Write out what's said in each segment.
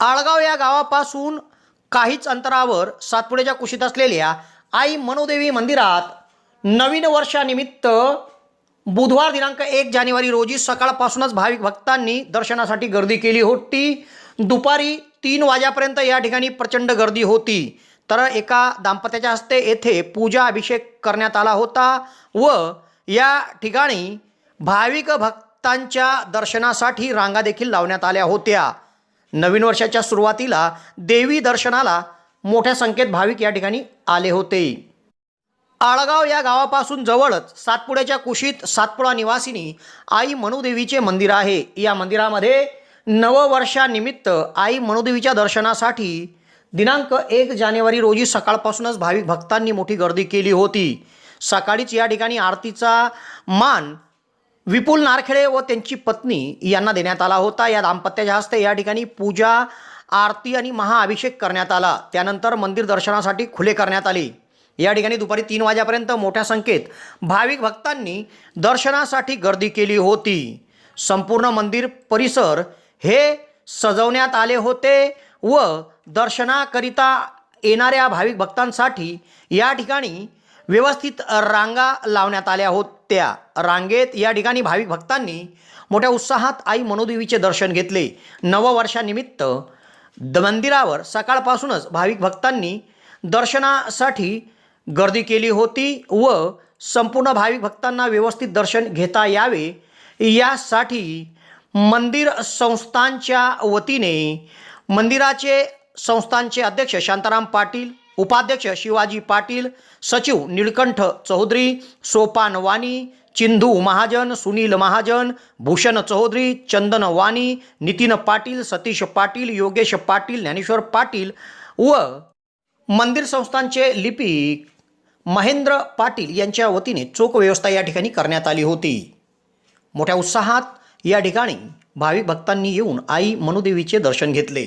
आळगाव या गावापासून काहीच अंतरावर सातपुड्याच्या कुशीत असलेल्या आई मनोदेवी मंदिरात नवीन वर्षानिमित्त बुधवार दिनांक एक जानेवारी रोजी सकाळपासूनच भाविक भक्तांनी दर्शनासाठी गर्दी केली होती. दुपारी तीन वाजेपर्यंत या ठिकाणी प्रचंड गर्दी होती. तर एका दाम्पत्याच्या हस्ते येथे पूजा अभिषेक करण्यात आला होता व या ठिकाणी भाविक भक्तांच्या दर्शनासाठी रांगा देखील लावण्यात आल्या होत्या. नवीन वर्षाच्या सुरुवातीला देवी दर्शनाला मोठ्या संख्येत भाविक या ठिकाणी आले होते. आळगाव या गावापासून जवळच सातपुड्याच्या कुशीत सातपुडा निवासिनी आई मनुदेवीचे मंदिर आहे. या मंदिरामध्ये नववर्षानिमित्त आई मनुदेवीच्या दर्शनासाठी दिनांक एक जानेवारी रोजी सकाळपासूनच भाविक भक्तांनी मोठी गर्दी केली होती. सकाळीच या ठिकाणी आरतीचा मान विपुल नारखेडे व त्यांची पत्नी यांना देण्यात आला होता. या दाम्पत्याच्या हस्ते या ठिकाणी पूजा आरती आणि महाअभिषेक करण्यात आला. त्यानंतर मंदिर दर्शनासाठी खुले करण्यात आले. या ठिकाणी दुपारी तीन वाजेपर्यंत मोठ्या संख्येत भाविक भक्तांनी दर्शनासाठी गर्दी केली होती. संपूर्ण मंदिर परिसर हे सजवण्यात आले होते व दर्शनाकरिता येणाऱ्या भाविक भक्तांसाठी या ठिकाणी व्यवस्थित रांगा लावण्यात आल्या होत्या. रांगेत या ठिकाणी भाविक भक्तांनी मोठ्या उत्साहात आई मनोदेवीचे दर्शन घेतले. नववर्षानिमित्त द मंदिरावर सकाळपासूनच भाविक भक्तांनी दर्शनासाठी गर्दी केली होती व संपूर्ण भाविक भक्तांना व्यवस्थित दर्शन घेता यावे. यासाठी मंदिर संस्थांच्या वतीने मंदिराचे संस्थांचे अध्यक्ष शांताराम पाटील उपाध्यक्ष शिवाजी पाटील सचिव निळकंठ चौधरी सोपान वाणी चिंधू महाजन सुनील महाजन भूषण चौधरी चंदन वाणी नितीन पाटील सतीश पाटील योगेश पाटील ज्ञानेश्वर पाटील व मंदिर संस्थांचे लिपिक महेंद्र पाटील यांच्या वतीने चोख व्यवस्था या ठिकाणी करण्यात आली होती. मोठ्या उत्साहात या ठिकाणी भाविक भक्तांनी येऊन आई मनुदेवीचे दर्शन घेतले.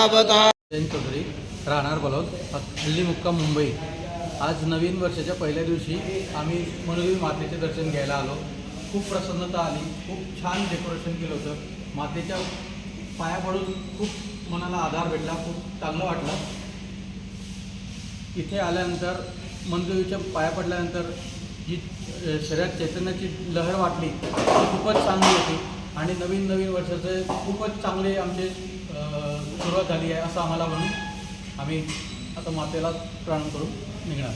करुणावता चौधरी राहणार बलौद हल्ली मुक्काम मुंबई. आज नवीन वर्षाच्या पहिल्या दिवशी आम्ही मनोदेवी मातेचे दर्शन घ्यायला आलो. खूप प्रसन्नता आली खूप छान डेकोरेशन केलं होतं. मातेच्या पाया पडून खूप मनाला आधार भेटला खूप चांगलं वाटलं. इथे आल्यानंतर मनदेवीच्या पाया पडल्यानंतर जी शरीरात चैतन्याची लहर वाटली ती खूपच चांगली होती. आणि नवीन नवीन वर्षाचे खूपच चांगले आमचे सुरुवात झाली आहे असं आम्हाला म्हणून आम्ही आता मातेला प्रणाम करून निघणार.